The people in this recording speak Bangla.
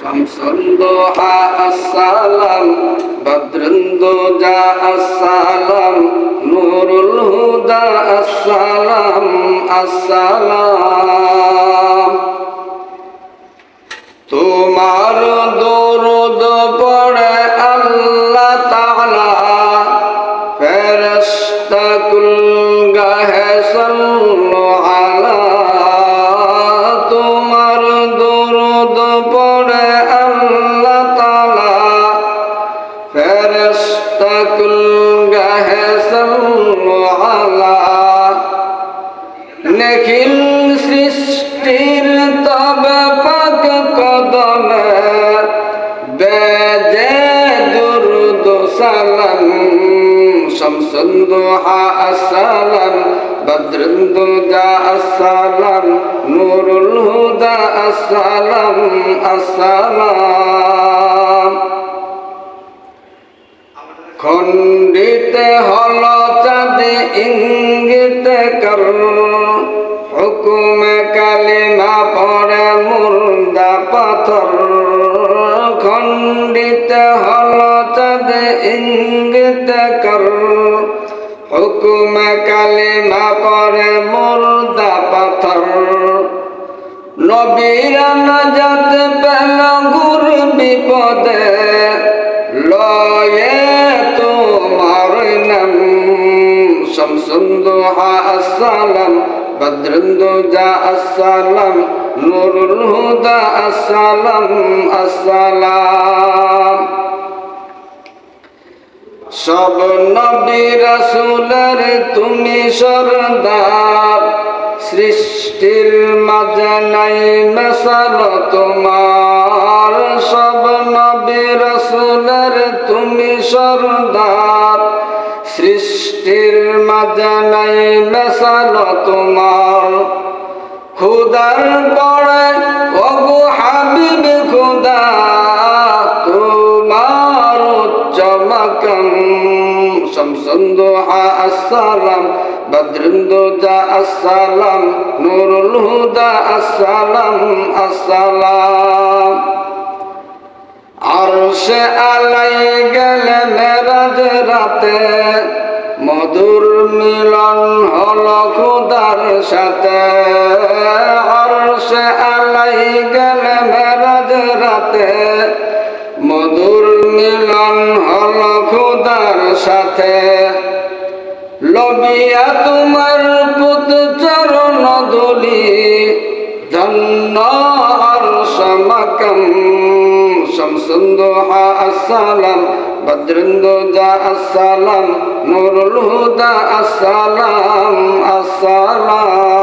শামসুন্দোহা আসসালাম বদ্রন্দোজা আসসালাম। নুরুল হুদা আসসালাম আসসালাম তোমার দরুদ পড়ে আল্লাহ তাআলা, ফেরেশতা কুল খণ্ডিত হল চাঁদে ইঙ্গিত কর হুকুম কালিমা পড়ে মুর্দা পাথর। খণ্ডিত হল চাঁদে ইঙ্গিত কর হুকুম কালিমা পড়ে মুর্দা পাথর। নবীরা নাজাত পেল গুর বিপদে। লয়ে তোমার নাম শামসুন্দোহা আসসালাম বদ্রন্দোজা আসসালাম, নুরুল হুদা আসসালাম আসসালাম। সব নবী রাসূলের তুমি সরদার। সৃষ্টির মাঝে নাই মেশাল তোমার। সব নবী রাসূলের তুমি সরদার। সৃষ্টির মাঝে নাই মেশাল তোমার। খুদার পড়ে শামসুন্দোহা আসসালাম বদ্রন্দোজা আসসালাম নুরুল হুদা আসসালাম আসসালাম। আরশে আলাই গেলে মেরাজ রাতে, মধুর মিলন হল খুদার সাথে। আরশে আলাই গেলে হল খুদার সাথে। লবিয়া তোমার পুত চরণ ধুলি ধন্য সমাকম শামসুন্দোহা আসসালাম বদ্রন্দোজা আসসালাম নুরুল হুদা আসসালাম আসসালাম